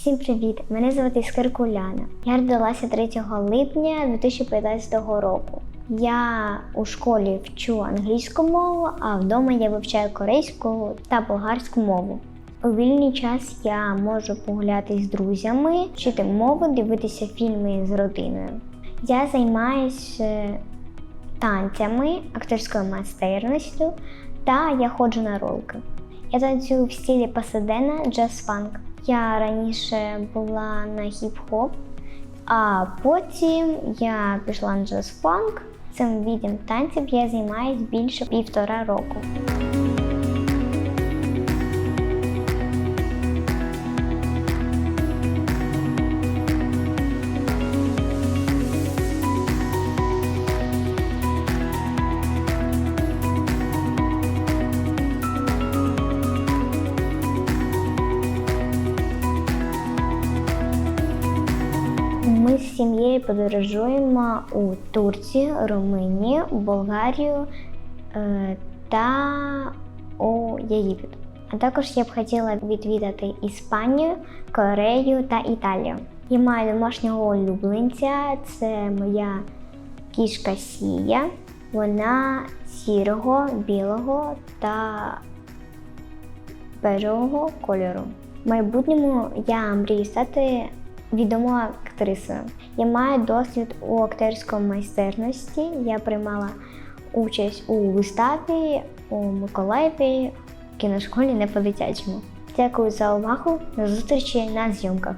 Всім привіт! Мене звати Іскирка Уляна. Я родилася 3 липня 2015 року. Я у школі вчу англійську мову, а вдома я вивчаю корейську та болгарську мову. У вільний час я можу погуляти з друзями, вчити мову, дивитися фільми з родиною. Я займаюся танцями, акторською майстерністю та я ходжу на ролики. Я танцюю в стилі Пасадена джаз-фанк. Я раніше була на хіп-хоп, а потім я пішла на джаз-фанк. Цим відом танців я займаюся більше півтора року. Ми з сім'єю подорожуємо у Турцію, Румунію, Болгарію е, та у Єгипет. А також я б хотіла відвідати Іспанію, Корею та Італію. Я маю домашнього улюбленця, це моя кішка Сія. Вона сірого, білого та бежевого кольору. В майбутньому я мрію стати відомою актрисою. Я маю досвід у акторської майстерності. Я приймала участь у виставі у Миколаєві в кіношколі не по-дитячому. Дякую за увагу. До зустрічі на зйомках.